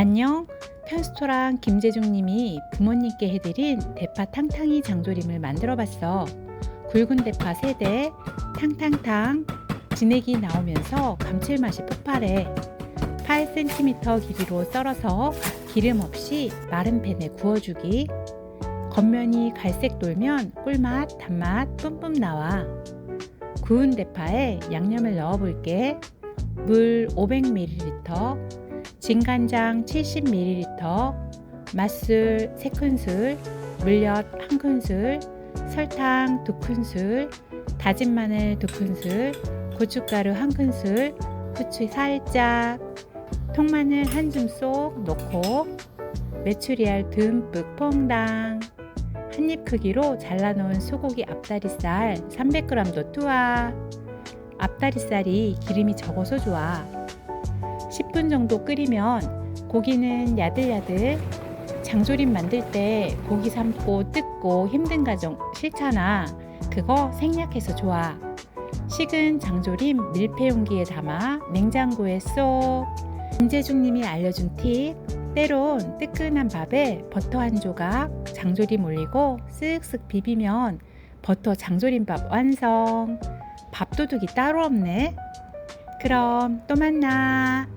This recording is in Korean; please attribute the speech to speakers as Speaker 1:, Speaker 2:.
Speaker 1: 안녕. 편스토랑 김재중 님이 부모님께 해드린 대파 탕탕이 장조림을 만들어 봤어. 굵은 대파 3대, 탕탕탕, 진액이 나오면서 감칠맛이 폭발해. 8cm 길이로 썰어서 기름 없이 마른 팬에 구워주기. 겉면이 갈색 돌면 꿀맛, 단맛 뿜뿜 나와. 구운 대파에 양념을 넣어볼게. 물 500ml, 진간장 70ml, 맛술 3큰술, 물엿 1큰술, 설탕 2큰술, 다진 마늘 2큰술, 고춧가루 1큰술, 후추 살짝, 통마늘 한 줌 쏙 넣고 메추리알 듬뿍 퐁당. 한 입 크기로 잘라놓은 소고기 앞다리살 300g도 투하. 앞다리살이 기름이 적어서 좋아 10분 정도 끓이면 고기는 야들야들. 장조림 만들 때 고기 삶고 뜯고 힘든 과정 싫잖아. 그거 생략해서 좋아. 식은 장조림 밀폐 용기에 담아 냉장고에 쏙. 김재중님이 알려준 팁. 때론 뜨끈한 밥에 버터 한 조각 장조림 올리고 쓱쓱 비비면 버터 장조림밥 완성. 밥도둑이 따로 없네 그럼 또 만나